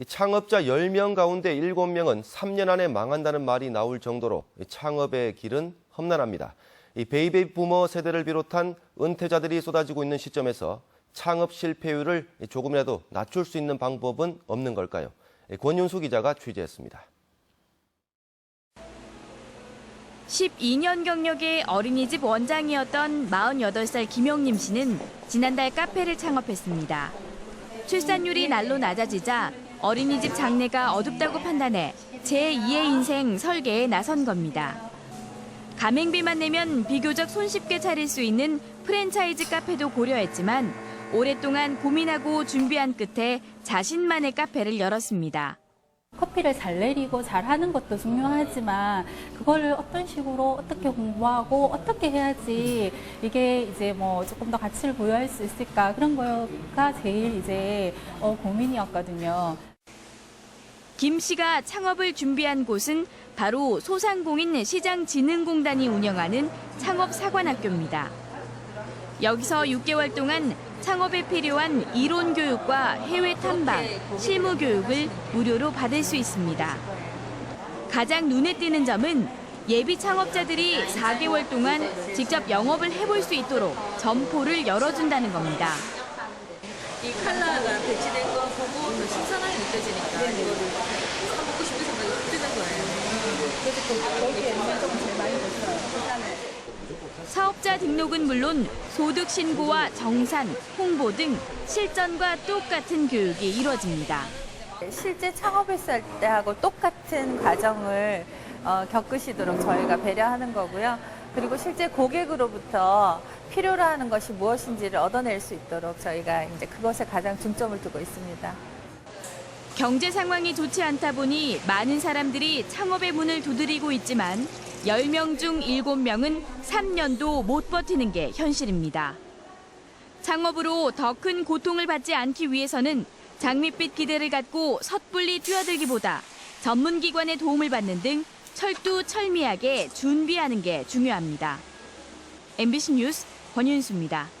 이 창업자 10명 가운데 7명은 3년 안에 망한다는 말이 나올 정도로 이 창업의 길은 험난합니다. 이 베이비 부머 세대를 비롯한 은퇴자들이 쏟아지고 있는 시점에서 창업 실패율을 조금이라도 낮출 수 있는 방법은 없는 걸까요? 권윤수 기자가 취재했습니다. 12년 경력의 어린이집 원장이었던 48살 김영림 씨는 지난달 카페를 창업했습니다. 출산율이 날로 낮아지자 어린이집 장래가 어둡다고 판단해 제2의 인생 설계에 나선 겁니다. 가맹비만 내면 비교적 손쉽게 차릴 수 있는 프랜차이즈 카페도 고려했지만 오랫동안 고민하고 준비한 끝에 자신만의 카페를 열었습니다. 커피를 잘 내리고 잘 하는 것도 중요하지만 그거를 어떤 식으로 어떻게 공부하고 어떻게 해야지 이게 이제 뭐 조금 더 가치를 부여할 수 있을까 그런 거가 제일 이제 어, 고민이었거든요. 김 씨가 창업을 준비한 곳은 바로 소상공인 시장진흥공단이 운영하는 창업사관학교입니다. 여기서 6개월 동안 창업에 필요한 이론 교육과 해외 탐방, 실무 교육을 무료로 받을 수 있습니다. 가장 눈에 띄는 점은 예비 창업자들이 4개월 동안 직접 영업을 해볼 수 있도록 점포를 열어준다는 겁니다. 이 칼라가 배치된 거 보고 더 신선하게 느껴지니까 이거를 사먹고 싶은 생각이 확 드는 거예요. 사업자 등록은 물론 소득 신고와 정산, 홍보 등 실전과 똑같은 교육이 이루어집니다. 실제 창업했을 때하고 똑같은 과정을 어, 겪으시도록 저희가 배려하는 거고요. 그리고 실제 고객으로부터 필요로 하는 것이 무엇인지를 얻어낼 수 있도록 저희가 이제 그것에 가장 중점을 두고 있습니다. 경제 상황이 좋지 않다 보니 많은 사람들이 창업의 문을 두드리고 있지만 10명 중 7명은 3년도 못 버티는 게 현실입니다. 창업으로 더 큰 고통을 받지 않기 위해서는 장밋빛 기대를 갖고 섣불리 뛰어들기보다 전문 기관의 도움을 받는 등 철두철미하게 준비하는 게 중요합니다. MBC 뉴스 권윤수입니다.